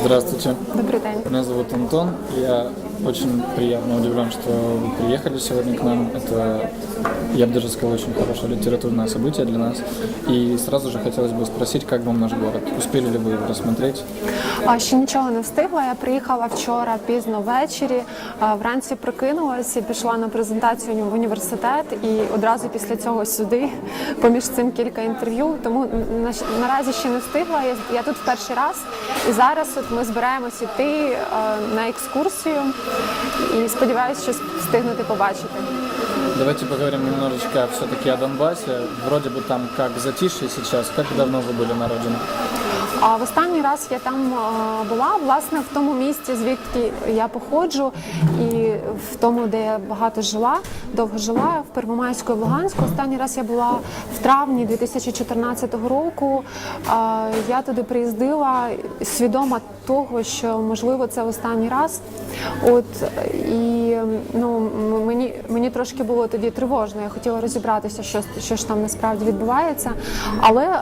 Здравствуйте. Добрый день. Меня зовут Антон. Я очень приятно удивлен, что вы приехали сегодня к нам. Это, я бы даже сказал, очень хорошее литературное событие для нас. И сразу же хотелось бы спросить, как вам наш город? Успели ли вы его рассмотреть? А ще нічого не встигла. Я приїхала вчора пізно ввечері. а, Вранці прокинулася, пішла на презентацію в університет і одразу після цього сюди. Поміж цим кілька інтерв'ю. Тому на- наразі ще не встигла. Я, я тут в перший раз. І зараз от ми збираємось іти а, на екскурсію і сподіваюся, що встигнути побачити. Давайте поговорим немножечко все-таки о Донбассе. Вроде бы там как затишье сейчас. Как давно вы были на родине? А в останній раз я там е, була власне в тому місці, звідки я походжу, і в тому, де я багато жила, довго жила в Первомайську і в Луганську. Останній раз я була в травні 2014 року. Я туди приїздила свідома того, що можливо це останній раз. От і ну мені мені трошки було тоді тривожно. Я хотіла розібратися, що що ж там насправді відбувається. Але е,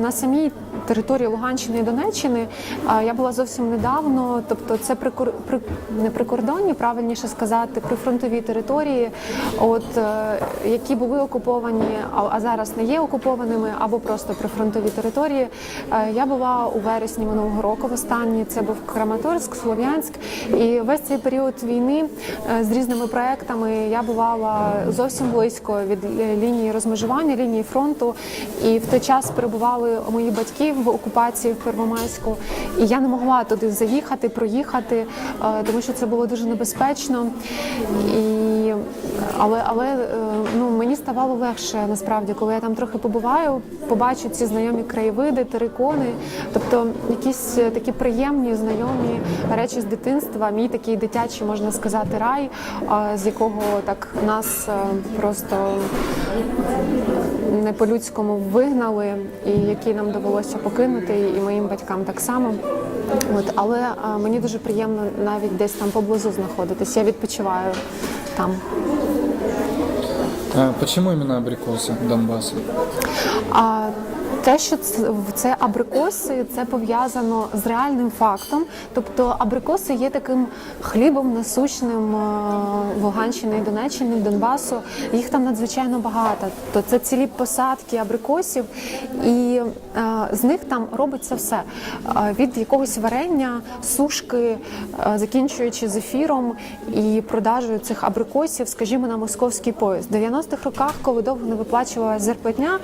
на самій території Луганщини і Донеччини я була зовсім недавно. Тобто, це прикор, при не прикордонні, правильніше сказати, прифронтові території, от е, які були окуповані, а, зараз не є окупованими, або просто прифронтові території. Е, Я була у вересні минулого року. Востаннє це був Краматорськ, Слов'янськ, і весь цей період війни е, з різними проектами я бувала зовсім близько від лінії розмежування, лінії фронту. І в той час перебували мої батьки в окупації в Первомайську. І я не могла туди заїхати, проїхати, е, тому що це було дуже небезпечно. І, але але е, ну, мені ставало легше насправді, коли я там трохи побуваю, побачу ці знайомі краєвиди, терикони, тобто якісь е, такі приємні, знайомі речі з дитинства. Мій такий дитячий, можна сказати, рай, з якого так нас е, просто не по-людському вигнали, і який нам довелося покинути, і моїм батькам так само. От, але е, мені дуже приємно навіть десь там поблизу знаходитись. Я відпочиваю там. Почему именно абрикосы Донбасса? А те, що це, абрикоси, це пов'язано з реальним фактом. Тобто абрикоси є таким хлібом насущним е, Луганщини і Донеччини, Донбасу. Їх там надзвичайно багато. Тобто це цілі посадки абрикосів, і е, з них там робиться все Е, від якогось варення, сушки, закінчуючи зефіром і продажею цих абрикосів, скажімо, на московський поїзд. В 90-х роках, коли довго не виплачувалася зарплатня,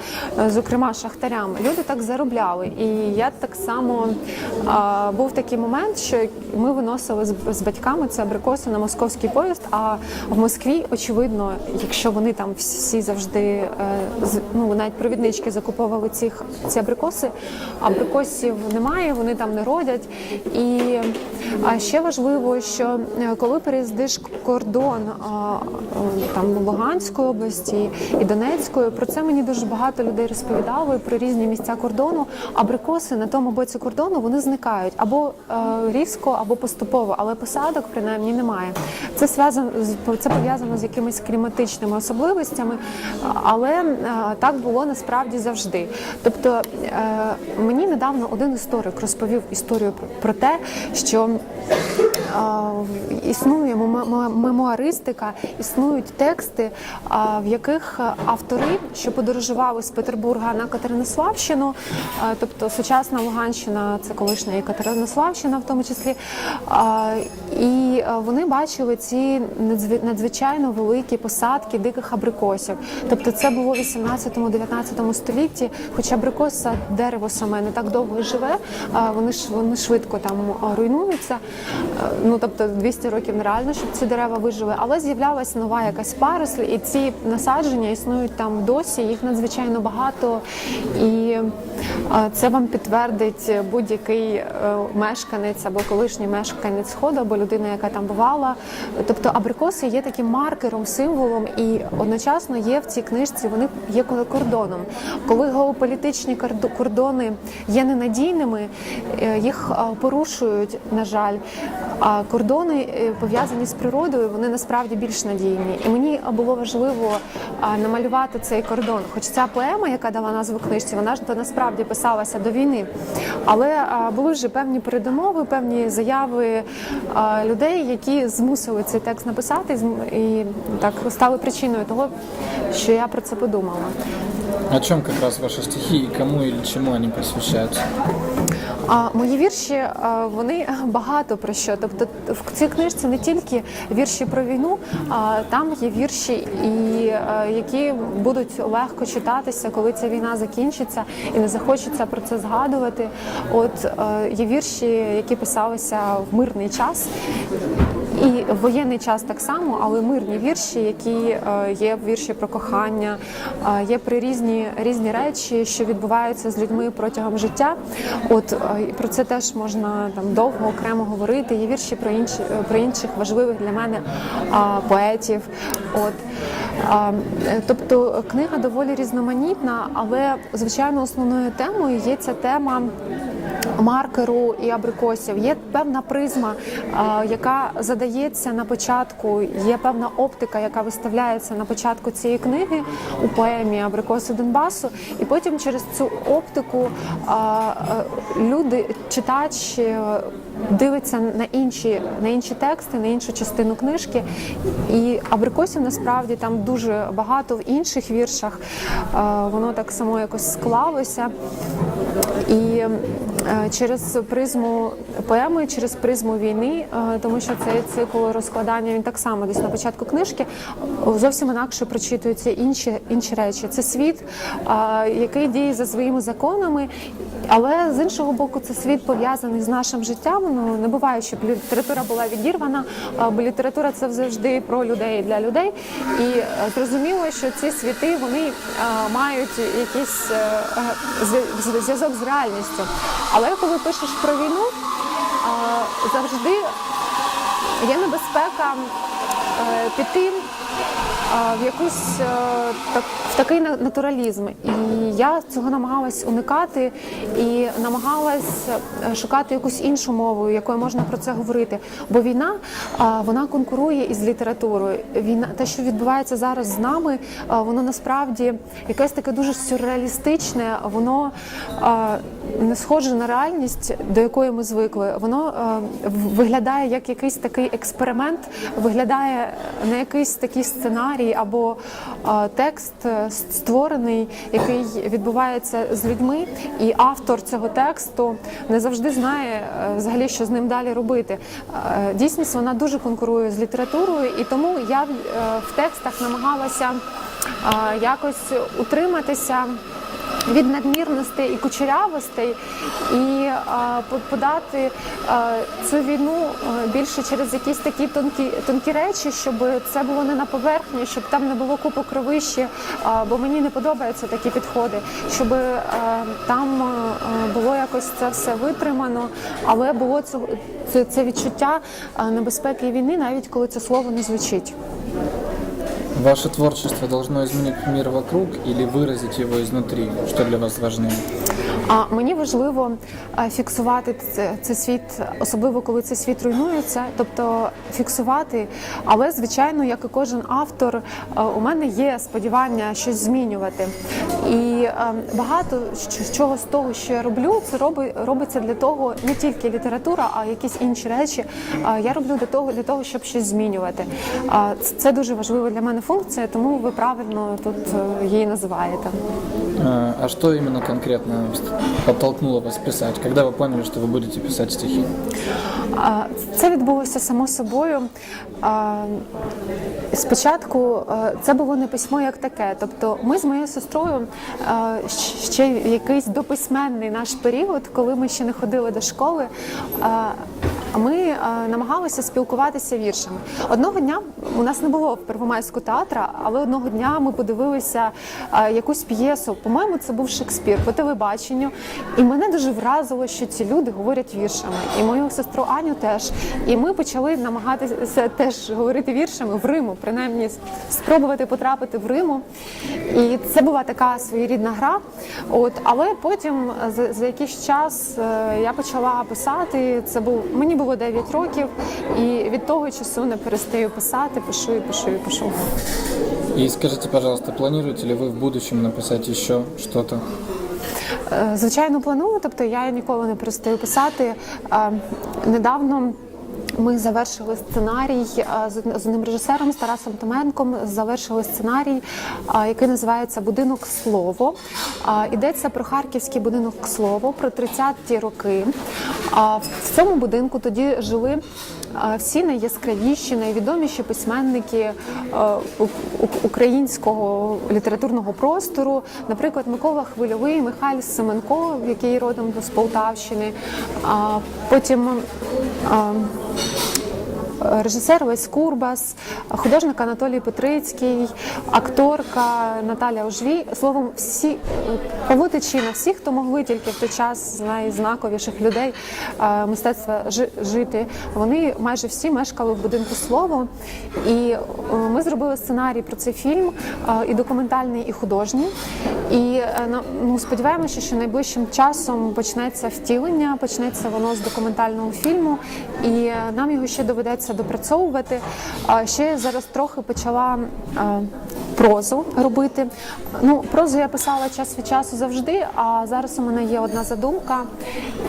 зокрема шахтарям, люди так заробляли. І я так само а, був такий момент, що ми виносили з, з батьками це абрикоси на московський поїзд. А в Москві, очевидно, якщо вони там всі завжди е, з- ну навіть провіднички закуповували ці, ці абрикоси, абрикосів немає, вони там не родять. І а ще важливо, що е, коли переїздиш кордон е, там Луганської області і Донецької, про це мені дуже багато людей розповідали про різні місця кордону. Абрикоси на тому боці кордону вони зникають або е, різко, або поступово, але посадок принаймні немає. Це зв'язано це пов'язано з якимись кліматичними особливостями, але так було насправді завжди. Тобто мені недавно один історик розповів історію про- те, що існує мемуаристика, існують тексти, в яких автори, що подорожували з Петербурга на Катеринославщину, тобто сучасна Луганщина, це колишня і Катеринославщина, в тому числі, і вони бачили ці надзвичайно великі посадки диких абрикосів. Тобто це було в 18-19 столітті, хоча абрикоса дерево саме не так довго живе, вони швидко там руйнуються. Е, Ну тобто 200 років нереально, щоб ці дерева вижили, але з'являлася нова якась паросль, і ці насадження існують там досі. Їх надзвичайно багато, і е, це вам підтвердить будь-який е, мешканець або колишній мешканець сходу, або людина, яка там бувала. Тобто абрикоси є таким маркером, символом, і одночасно є в цій книжці. Вони є кордоном. Коли геополітичні кордони є ненадійними, їх порушують, на жаль. А кордони е, пов'язані з природою, вони насправді більш надійні. І мені було важливо намалювати цей кордон. Хоч ця поема, яка дала назву книжці, вона ж то насправді писалася до війни. Але були вже певні передумови, певні заяви людей, які змусили цей текст написати, і так стали причиною того, що я про це подумала. О чем как раз ваши стихи и кому или чему они посвящаются? А мої вірші вони багато про що. Тобто в цій книжці не тільки вірші про війну, а там є вірші, і які будуть легко читатися, коли ця війна закінчиться, і не захочеться про це згадувати. От е, є вірші, які писалися в мирний час. І воєнний час так само, але мирні вірші, які е, є вірші про кохання, е, є про різні різні речі, що відбуваються з людьми протягом життя. От е, про це теж можна там довго окремо говорити. Є вірші про інші про інших важливих для мене поетів. От тобто книга доволі різноманітна, але звичайно основною темою є ця тема маркеру і абрикосів. Є певна призма, яка задається на початку, є певна оптика, яка виставляється на початку цієї книги у поемі Абрикоси Донбасу, і потім через цю оптику е, люди, читач. е, Дивиться на інші на інші тексти, на іншу частину книжки, і абрикосів насправді там дуже багато в інших віршах. Е, Воно так само якось склалося. І е, через призму поеми, через призму війни, е, тому що цей цикл розкладання він так само десь на початку книжки е, зовсім інакше прочитуються інші інші речі. Це світ, е, який діє за своїми законами, але з іншого боку, це світ пов'язаний з нашим життям. Ну не буває, щоб література була відірвана, бо література це завжди про людей для людей. І е, зрозуміло, що ці світи вони е, мають якийсь е, зв- зв'язок з реальністю. Але коли пишеш про війну, завжди є небезпека піти в якусь в такий на- натуралізм. І я цього намагалась уникати і намагалась е, шукати якусь іншу мову, якою можна про це говорити. Бо війна вона конкурує із літературою. Війна, те, що відбувається зараз з нами, воно насправді якесь таке дуже сюрреалістичне, воно не схоже на реальність, до якої ми звикли. Воно е, виглядає як якийсь такий експеримент, виглядає на якийсь такий сценарій або текст е, створений, який відбувається з людьми, і автор цього тексту не завжди знає е, взагалі, що з ним далі робити. Е, Дійсність вона дуже конкурує з літературою, і тому я е, в текстах намагалася якось утриматися від надмірностей і кучерявостей, і подати цю війну більше через якісь такі тонкі тонкі речі, щоб це було не на поверхні, щоб там не було купу кровищі, бо мені не подобаються такі підходи, щоб а, там а, було якось це все витримано, але було це, це, відчуття небезпеки війни, навіть коли це слово не звучить. Ваше творчество должно изменить мир вокруг или выразить его изнутри? Что для вас важнее? А мені важливо е, фіксувати це, це світ, особливо коли цей світ руйнується, тобто фіксувати. Але звичайно, як і кожен автор, е, у мене є сподівання щось змінювати. І е, багато чого з того, що я роблю, це робиться для того, не тільки література, а якісь інші речі. Я роблю для того, для того, щоб щось змінювати. Це дуже важлива для мене функція, тому ви правильно тут її називаєте. А что именно конкретно подтолкнуло вас писать? Когда вы поняли, что вы будете писать стихи? Це відбулося само собою. Спочатку це було не письмо як таке. Тобто, ми з моєю сестрою ще якийсь дописьменний наш період, коли ми ще не ходили до школи. Е, Ми е, намагалися спілкуватися віршами. Одного дня у нас не було в Первомайську театра, але одного дня ми подивилися е, якусь п'єсу. По-моєму, це був Шекспір по телебаченню. І мене дуже вразило, що ці люди говорять віршами. І мою сестру Аню теж. І ми почали намагатися теж говорити віршами в Риму, принаймні спробувати потрапити в Риму. І це була така своєрідна гра. От, але потім за, за якийсь час е, я почала писати. Це був мені було 9 років, і від того часу не перестаю писати, пишу і пишу і пишу. И скажите, пожалуйста, планируете ли вы в будущем написать еще что-то? Е, Звичайно, планую. Тобто я ніколи не перестаю писати. Е, Недавно. Ми завершили сценарій е, з з одним режисером з Тарасом Томенком. Завершили сценарій, е, який називається Будинок слово. Е, Йдеться про харківський будинок слово про 30-ті роки. А В цьому будинку тоді жили всі найяскравіші, найвідоміші письменники е, українського літературного простору. Наприклад, Микола Хвильовий, Михайло Семенко, який родом з Полтавщини. Потім режисер Весь Курбас, художник Анатолій Петрицький, акторка Наталя Ожвій. Словом, всі е, Павло Тичина, всі, хто могли тільки в той час найзнаковіших людей е, мистецтва жити, вони майже всі мешкали в будинку слово. І е, ми зробили сценарій про цей фільм е, і документальний, і художній. І ну, сподіваємося, що найближчим часом почнеться втілення, почнеться воно з документального фільму, і нам його ще доведеться допрацьовувати. А Ще я зараз трохи почала е, прозу робити. Ну, прозу я писала час від часу завжди, а зараз у мене є одна задумка.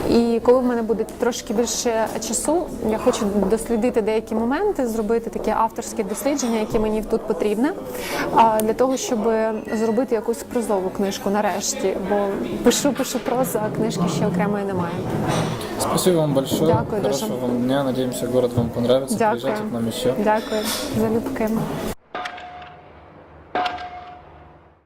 І коли в мене буде трошки більше часу, я хочу дослідити деякі моменти, зробити таке авторське дослідження, яке мені тут потрібне, для того, щоб зробити якусь прозову книжку нарешті. Бо пишу, пишу прозу, а книжки ще окремої немає. Спасибо вам большое. Дякую дуже. Вам дня. Надеемся, город вам понравится. Дякую. Приезжайте к нам еще. Дякую, залюбки.